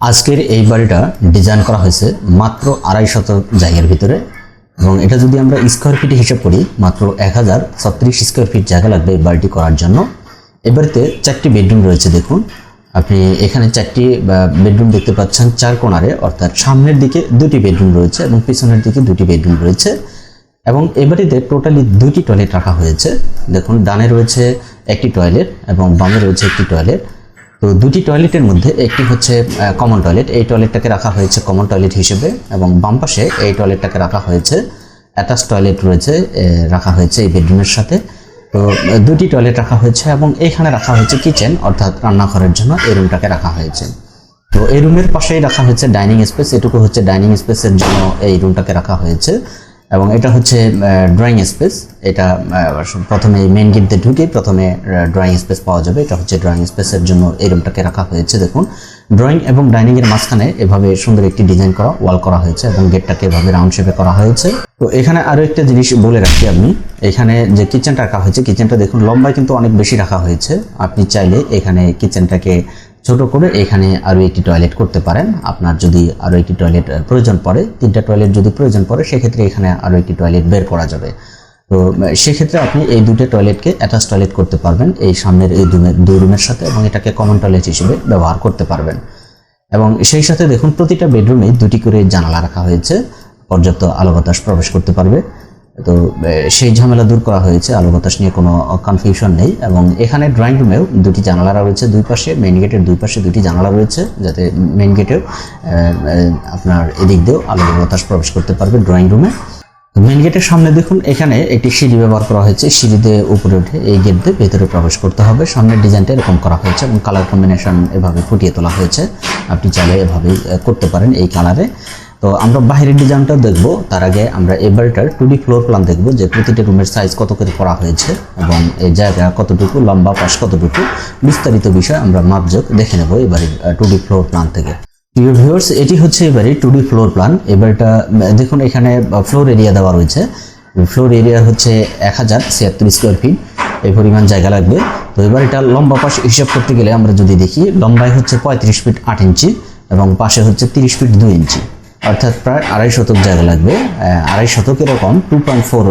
আজকের এই বাড়িটা ডিজাইন করা হয়েছে মাত্র আড়াই শত জায়গার ভিতরে এবং এটা যদি আমরা স্কোয়ার ফিটে হিসাব করি, মাত্র এক হাজার ছত্রিশ স্কোয়ার ফিট জায়গা লাগবে এই বাড়িটি করার জন্য। এই বাড়িতে চারটি বেডরুম রয়েছে, দেখুন। আপনি এখানে চারটি বেডরুম দেখতে পাচ্ছেন চার কোণারে, অর্থাৎ সামনের দিকে দুটি বেডরুম রয়েছে এবং পিছনের দিকে দুটি বেডরুম রয়েছে। এবং এ বাড়িতে টোটালি দুটি টয়লেট রাখা হয়েছে। দেখুন, ডানে রয়েছে একটি টয়লেট এবং বামে রয়েছে একটি টয়লেট তো দুটি টয়লেটের মধ্যে একটি হচ্ছে কমন টয়লেট এই টয়লেটটাকে রাখা হয়েছে কমন টয়লেট হিসেবে এবং বাম পাশে এই টয়লেটটাকে রাখা হয়েছে অ্যাটাচ টয়লেট রয়েছে রাখা হয়েছে এই বেডরুমের সাথে। তো দুটি টয়লেট রাখা হয়েছে এবং এইখানে রাখা হয়েছে কিচেন অর্থাৎ রান্নাঘরের জন্য এই রুমটাকে রাখা হয়েছে। তো এই রুমের পাশেই রাখা হয়েছে ডাইনিং স্পেস এটুকু হচ্ছে ডাইনিং স্পেসের জন্য এই রুমটাকে রাখা হয়েছে। এবং এটা হচ্ছে ড্রয়িং স্পেস এটা প্রথমে মেন গেট দিয়ে ঢুকে প্রথমে ড্রয়িং স্পেস পাওয়া যাবে। এটা হচ্ছে ড্রয়িং স্পেসের জন্য এই রুমটাকে রাখা হয়েছে, দেখুন। ড্রয়িং এবং ডাইনিং এর মাঝখানে এভাবে সুন্দর একটি ডিজাইন করা ওয়াল করা হয়েছে এবং গেটটাকে এভাবে রাউন্ড শেপে করা হয়েছে। তো এখানে আরও একটা জিনিস বলে রাখি আমি। এখানে যে কিচেনটা রাখা হয়েছে কিচেনটা দেখুন, লম্বায় কিন্তু অনেক বেশি রাখা হয়েছে। আপনি চাইলে এখানে কিচেনটাকে ছোট করে এখানে আরও একটি টয়লেট করতে পারেন। আপনার যদি আরও একটি টয়লেট প্রয়োজন পড়ে, তিনটা টয়লেট যদি প্রয়োজন পড়ে, সেক্ষেত্রে এখানে আরও একটি টয়লেট বের করা যাবে। তো সেক্ষেত্রে আপনি এই দুটো টয়লেটকে অ্যাটাচ টয়লেট করতে পারবেন, এই সামনের এই দুই রুমের সাথে, এবং এটাকে কমন টয়লেট হিসেবে ব্যবহার করতে পারবেন। এবং সেই সাথে দেখুন, প্রতিটা বেডরুমে দুটি করে জানালা রাখা হয়েছে, পর্যাপ্ত আলো বাতাস প্রবেশ করতে পারবে। তো সেই ঝামেলা দূর করা হয়েছে। আলো বাতাস নিয়ে কোনো কনফিউশন নেই। এবং এখানে ড্রয়িং রুমেও দুটি জানালা রয়েছে দুই পাশে। মেন গেটের দুই পাশে দুটি জানালা রয়েছে, যাতে মেন গেটেও আপনার এদিক দিয়েও আলো বাতাস প্রবেশ করতে পারবে ড্রয়িং রুমে মেন গেটের সামনে দেখুন, এখানে একটি সিঁড়ি ব্যবহার করা হয়েছে। সিঁড়ি দিয়ে উপরে উঠে এই গেট দিয়ে ভেতরে প্রবেশ করতে হবে। সামনের ডিজাইনটা এরকম করা হয়েছে এবং কালার কম্বিনেশন এভাবে ফুটিয়ে তোলা হয়েছে। আপনি চাইলে এভাবেই করতে পারেন এই কালারে তো আমরা বাইরের ডিজাইনটা দেখব। তার আগে আমরা এবারটার টু ডি ফ্লোর প্ল্যান দেখব যে প্রতিটা রুমের সাইজ কত করে করা হয়েছে এবং এই জায়গা কতটুকু, লম্বা পাশ কতটুকু, বিস্তারিত বিষয় আমরা মাপযোগ দেখে নেব এই বাড়ির টু ডি ফ্লোর প্ল্যান থেকে। প্রিয় ভিউয়ার্স এটি হচ্ছে এবারে টু ডি ফ্লোর প্ল্যান এবারটা দেখুন এখানে ফ্লোর এরিয়া দেওয়া রয়েছে। ফ্লোর এরিয়া হচ্ছে এক হাজার ছিয়াত্তর স্কোয়ার ফিট এই পরিমাণ জায়গা লাগবে। তো এবার এটা লম্বা পাশ হিসাব করতে গেলে আমরা যদি দেখি, লম্বায় হচ্ছে পঁয়ত্রিশ ফিট আট ইঞ্চি এবং পাশে হচ্ছে তিরিশ ফিট দুই ইঞ্চি অর্থাৎ প্রায় আড়াই শতক জায়গা লাগবে আড়াই শতক এরকম টু পয়েন্ট ফোর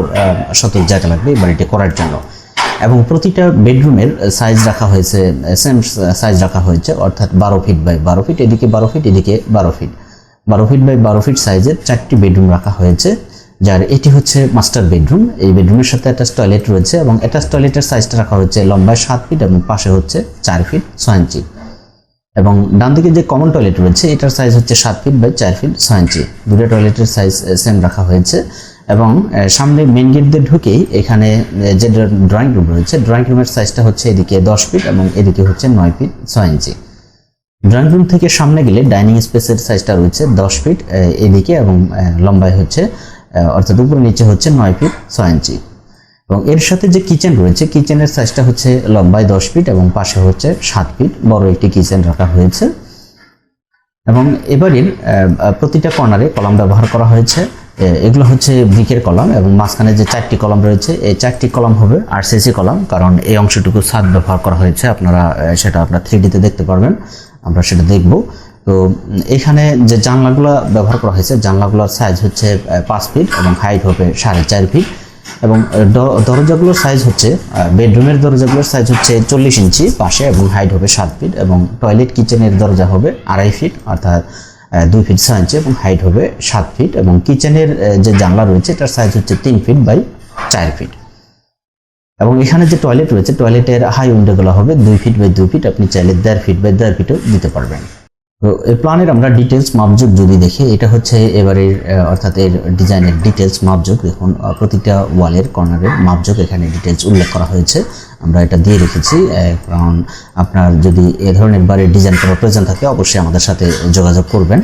শতক জায়গা লাগবে এই বাড়িটি করার জন্য। এবং প্রতিটা বেডরুমের সাইজ রাখা হয়েছে সেম সাইজ রাখা হয়েছে, অর্থাৎ বারো ফিট বাই বারো ফিট এদিকে বারো ফিট এদিকে বারো ফিট বারো ফিট বাই বারো ফিট সাইজের চারটি বেডরুম রাখা হয়েছে, যার এটি হচ্ছে মাস্টার বেডরুম এই বেডরুমের সাথে অ্যাটাচ টয়লেট রয়েছে এবং অ্যাটাচ টয়লেটের সাইজটা রাখা হয়েছে লম্বায় সাত ফিট এবং পাশে হচ্ছে চার ফিট ছয় ইঞ্চি এবং ডান দিকে যে কমন টয়লেট রয়েছে, এটার সাইজ হচ্ছে সাত ফিট বাই চার ফিট ছয় ইঞ্চি দুটো টয়লেটের সাইজ সেম রাখা হয়েছে। এবং সামনে মেন গেট দিয়ে ঢুকেই এখানে যে ড্রয়িং রুম রয়েছে ড্রয়িং রুমের সাইজটা হচ্ছে এদিকে দশ ফিট এবং এদিকে হচ্ছে নয় ফিট ছয় ইঞ্চি ড্রয়িং রুম থেকে সামনে গেলে ডাইনিং স্পেসের সাইজটা রয়েছে দশ ফিট এদিকে এবং লম্বায় হচ্ছে অর্থাৎ উপরে নিচে হচ্ছে নয় ফিট ছয় ইঞ্চি এবং এর সাথে যে কিচেন রয়েছে কিচেনের সাইজটা হচ্ছে লম্বায় দশ ফিট এবং পাশে হচ্ছে সাত ফিট বড় একটি কিচেন রাখা হয়েছে। এবং এবারের প্রতিটা কর্নারে কলাম ব্যবহার করা হয়েছে। এগুলো হচ্ছে ব্রিকের কলাম এবং মাঝখানে যে চারটি কলাম রয়েছে, এই চারটি কলাম হবে আরসিসি কলাম, কারণ এই অংশটুকু ছাদ ব্যবহার করা হয়েছে। আপনারা সেটা আপনার থ্রি ডিতে দেখতে পারবেন, আমরা সেটা দেখব। তো, এখানে যে জানলাগুলো ব্যবহার করা হয়েছে, জানলাগুলোর সাইজ হচ্ছে পাঁচ ফিট এবং হাইট হবে সাড়ে চার ফিট এবং দরজাগুলোর সাইজ হচ্ছে বেডরুমের দরজাগুলোর সাইজ হচ্ছে চল্লিশ ইঞ্চি পাশে এবং হাইট হবে সাত ফিট এবং টয়লেট কিচেনের দরজা হবে আড়াই ফিট অর্থাৎ দুই ফিট ছয় ইঞ্চি এবং হাইট হবে সাত ফিট এবং কিচেনের যে জানলা রয়েছে এটার সাইজ হচ্ছে তিন ফিট বাই চার ফিট এবং এখানে যে টয়লেট রয়েছে টয়লেটের হাই উইন্ডোগুলো হবে দুই ফিট বাই দুই ফিট আপনি চাইলে দেড় ফিট বাই দেড় ফিটও দিতে পারবেন। তো এই প্ল্যানের আমরা ডিটেলস মাপযোগ যদি দেখি, এটা হচ্ছে এবারের অর্থাৎ এর ডিজাইনের ডিটেলস মাপযোগ দেখুন প্রতিটা ওয়ালের কর্নারের মাপযোগ এখানে ডিটেলস উল্লেখ করা হয়েছে। আমরা এটা দিয়ে রেখেছি কারণ আপনার যদি এ ধরনের বাড়ির ডিজাইন করার প্রয়োজন থাকে, অবশ্যই আমাদের সাথে যোগাযোগ করবেন।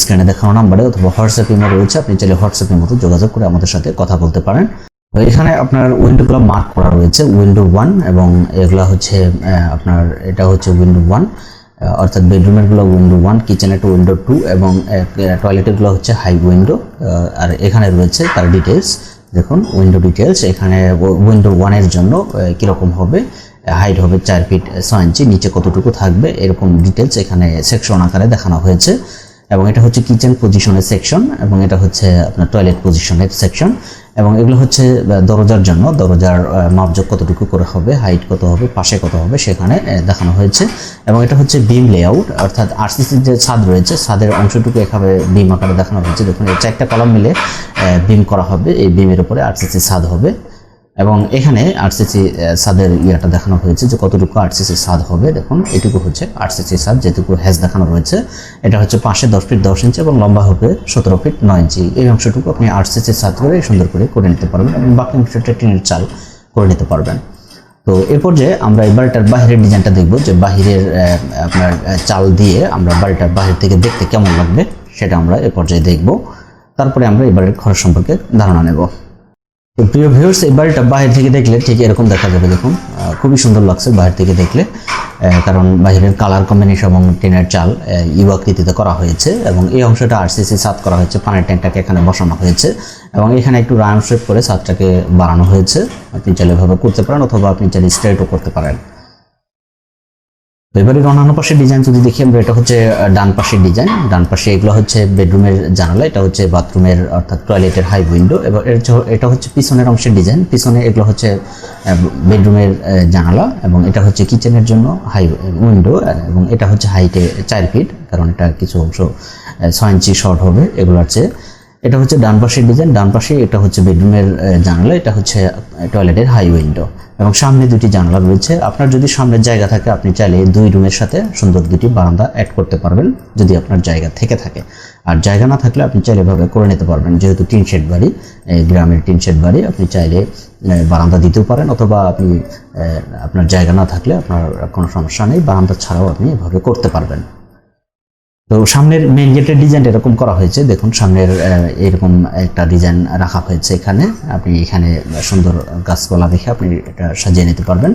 স্ক্রিনে দেখানো নাম্বারে অথবা হোয়াটসঅ্যাপ ইমেল রয়েছে, আপনি চাইলে হোয়াটসঅ্যাপের মতো যোগাযোগ করে আমাদের সাথে কথা বলতে পারেন। এখানে আপনার উইন্ডোগুলো মার্ক করা রয়েছে উইন্ডো ওয়ান এবং এগুলা হচ্ছে আপনার, এটা হচ্ছে উইন্ডো ওয়ান অর্থাৎ বেডরুমেরগুলো উইন্ডো ওয়ান কিচেনেরটা উইন্ডো টু এবং টয়লেটেরগুলো হচ্ছে হাই উইন্ডো আর এখানে রয়েছে তার ডিটেলস দেখুন উইন্ডো ডিটেলস এখানে উইন্ডো ওয়ানের জন্য কীরকম হবে হাইট হবে চার ফিট ছয় ইঞ্চি নিচে কতটুকু থাকবে, এরকম ডিটেলস এখানে সেকশন আকারে দেখানো হয়েছে। এবং এটা হচ্ছে কিচেন পজিশনের সেকশন এবং এটা হচ্ছে আপনার টয়লেট পজিশনের সেকশন এবং এগুলো হচ্ছে দরজার জন্য, দরজার মাপজোক কতটুকু করে হবে হাইট কত হবে, পাশে কত হবে সেখানে দেখানো হয়েছে। এবং এটা হচ্ছে বিম লেআউট অর্থাৎ আরসিসির যে ছাদ রয়েছে, ছাদের অংশটুকু এখানে বিম আকারে দেখানো হয়েছে। দেখুন, এই চারটা কলম মিলে বিম করা হবে, এই বিমের উপরে আরসিসি ছাদ হবে। এবং এখানে আরসিসি সাদের ইয়াটা দেখানো হয়েছে যে কতটুকু আরসিসি সাদ হবে। দেখুন, এটুকু হচ্ছে আরসিসি সাদ যেটুকু হ্যাজ দেখানো রয়েছে এটা হচ্ছে পাশে দশ ফিট দশ ইঞ্চি এবং লম্বা হবে সতেরো ফিট নয় ইঞ্চি। এই অংশটুকু আপনি আরসিসি সাদ করে সুন্দর করে করে নিতে পারবেন এবং বাকি অংশটা টিনের চাল করে নিতে পারবেন। তো এরপর যে আমরা এই বাড়িটার বাহিরের ডিজাইনটা দেখব যে বাহিরের আপনার চাল দিয়ে আমরা বাড়িটার বাহির থেকে দেখতে কেমন লাগবে সেটা আমরা এ পর্যায়ে দেখব। তারপরে আমরা এবারের খরচ সম্পর্কে ধারণা নেব। তো প্রিয় ভিউয়ার্স এই বাড়িটা বাইরে থেকে দেখলে ঠিক এরকম দেখা যাবে দেখুন। খুবই সুন্দর লাগছে বাইরে থেকে দেখলে। কারণ বাইরের কালার কম্বিনেশন এবং টিনের চাল আহ, ইউ আকৃতিতে করা হয়েছে এবং এই অংশটা আরসিসি সাত করা হয়েছে পানির ট্যাঙ্কটাকে এখানে বসানো হয়েছে এবং এখানে একটু রাউন্ড শেপ করে ছাদটাকে বাড়ানো হয়েছে। আপনি চাইলে এভাবে করতে পারেন অথবা আপনি চাইলে স্ট্রেটও করতে পারেন। তো এবারে অন্যান্য পাশের ডিজাইন যদি দেখি, আমরা এটা হচ্ছে ডান পাশের ডিজাইন ডান পাশে এগুলো হচ্ছে বেডরুমের জানালা, এটা হচ্ছে বাথরুমের অর্থাৎ টয়লেটের হাই উইন্ডো এবং এর এটা হচ্ছে পিছনের অংশের ডিজাইন পিছনে এগুলো হচ্ছে বেডরুমের জানালা এবং এটা হচ্ছে কিচেনের জন্য হাই উইন্ডো এবং এটা হচ্ছে হাইটে চার ফিট কারণ এটা কিছু অংশ ছয় ইঞ্চি শর্ট হবে এগুলোর চেয়ে এটা হচ্ছে ডান পাশের ডিজাইন ডান পাশে এটা হচ্ছে বেডরুমের জানালা, এটা হচ্ছে টয়লেটের হাই উইন্ডো এবং সামনে দুটি জানালা রয়েছে। আপনার যদি সামনের জায়গা থাকে, আপনি চাইলে দুই রুমের সাথে সুন্দর দুটি বারান্দা অ্যাড করতে পারবেন যদি আপনার জায়গা থেকে থাকে। আর জায়গা না থাকলে আপনি চাইলে এভাবে করে নিতে পারবেন। যেহেতু টিন শেড বাড়ি গ্রামের টিন শেড বাড়ি, আপনি চাইলে বারান্দা দিতেও পারেন অথবা আপনি আপনার জায়গা না থাকলে আপনার কোনো সমস্যা নেই। বারান্দা ছাড়াও আপনি এভাবে করতে পারবেন। তো সামনের মেইন গেটের ডিজাইন এরকম করা হয়েছে, দেখুন সামনের এরকম একটা ডিজাইন রাখা হয়েছে এখানে। আপনি এখানে সুন্দর গাছপালা দেখে আপনি এটা সাজিয়ে নিতে পারবেন।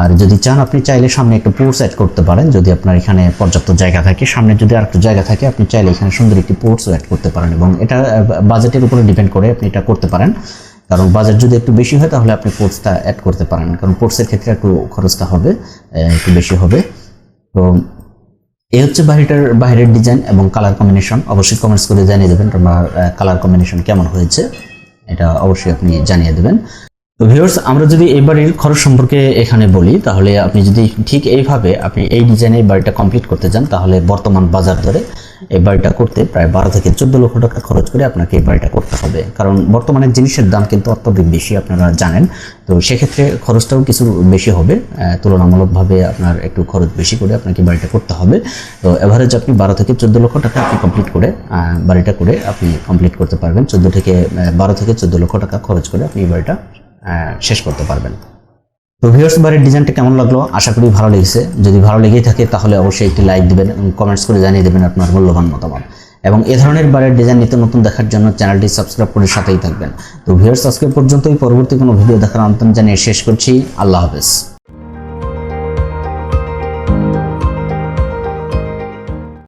আর যদি চান, আপনি চাইলে সামনে একটু পোর্ট অ্যাড করতে পারেন। যদি আপনার এখানে পর্যাপ্ত জায়গা থাকে, সামনে যদি আর একটু জায়গা থাকে, আপনি চাইলে এখানে সুন্দর একটি পোর্টস অ্যাড করতে পারেন। এবং এটা বাজেটের উপরে ডিপেন্ড করে আপনি এটা করতে পারেন। কারণ বাজেট যদি একটু বেশি হয়, তাহলে আপনি পোর্টসটা অ্যাড করতে পারেন। কারণ পোর্টসের ক্ষেত্রে একটু খরচটা হবে একটু বেশি হবে। তো এই হচ্ছে বাড়িটার বাইরের ডিজাইন এবং কালার কম্বিনেশন অবশ্যই কমেন্টস করে জানিয়ে দেবেন তোমার কালার কম্বিনেশন কেমন হয়েছে, এটা অবশ্যই আপনি জানিয়ে দেবেন। তো ভিউয়ার্স আমরা যদি এই বাড়ির খরচ সম্পর্কে এখানে বলি, তাহলে আপনি যদি ঠিক এইভাবে আপনি এই ডিজাইনে বাড়িটা কমপ্লিট করতে চান, তাহলে বর্তমান বাজার দরে এই বাড়িটা করতে প্রায় বারো থেকে চোদ্দ লক্ষ টাকা খরচ করে আপনাকে এই বাড়িটা করতে হবে। কারণ বর্তমানে জিনিসের দাম কিন্তু অত্যধিক বেশি, আপনারা জানেন। তো সেক্ষেত্রে খরচটাও কিছু বেশি হবে। তুলনামূলকভাবে আপনার একটু খরচ বেশি করে আপনাকে বাড়িটা করতে হবে। তো এভারেজ আপনি বারো থেকে চোদ্দ লক্ষ টাকা আপনি কমপ্লিট করে বাড়িটা করে আপনি কমপ্লিট করতে পারবেন। চোদ্দ থেকে বারো থেকে চোদ্দ লক্ষ টাকা খরচ করে আপনি এই বাড়িটা শেষ করতে পারবেন। তো ভিউয়ার্স বাড়ির ডিজাইনটা কেমন লাগল? আশা করি ভালো লেগেছে। যদি ভালো লেগেই থাকে, তাহলে অবশ্যই একটি লাইক দেবেন এবং কমেন্টস করে জানিয়ে দেবেন আপনার মূল্যবান মতামত। এবং এ ধরনের বাড়ির ডিজাইন নিত্য নতুন দেখার জন্য চ্যানেলটি সাবস্ক্রাইব করে সাথেই থাকবেন। তো ভিউয়ার্স আজকে পর্যন্তই। পরবর্তী কোনো ভিডিও দেখার আমন্ত্রণ জানিয়ে শেষ করছি। আল্লাহ হাফেজ।